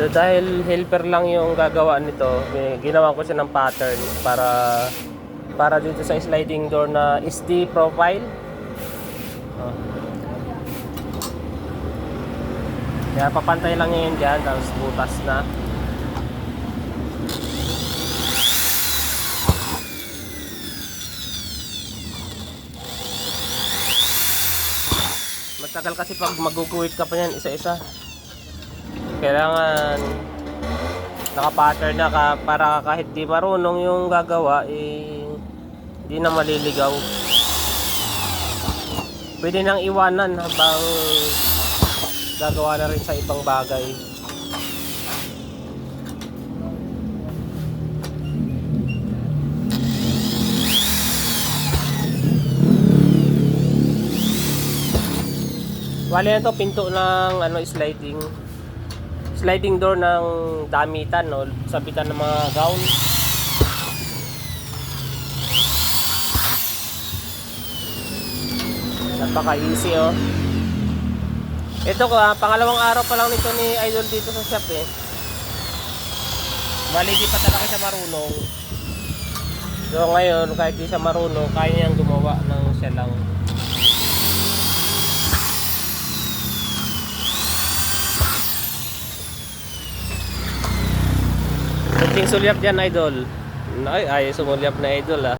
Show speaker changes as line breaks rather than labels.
So, dahil helper lang yung gagawa nito, eh, ginawa ko siya ng pattern para para dito sa sliding door na SD profile. Oh. Kaya papantay lang yun dyan, tapos butas na. Matagal kasi pag maguguhit ka pa yan isa-isa. Kailangan naka-pattern na ka para kahit di marunong yung gagawa, eh, di na maliligaw. Pwede nang iwanan habang gagawa na rin sa ibang bagay. Wala na to pinto ng ano sliding sliding door ng damitan no sabitan ng mga gown. Napaka easy oh. Ito ko ah, pangalawang araw pa lang nito ni Idol dito sa shop eh. Bali di pa talaga siya marunong. So ngayon kahit di siya marunong, kaya niyang gumawa ng siya lang. Kunting sulyap dyan, idol. Ay, ay, sumulyap na idol ah.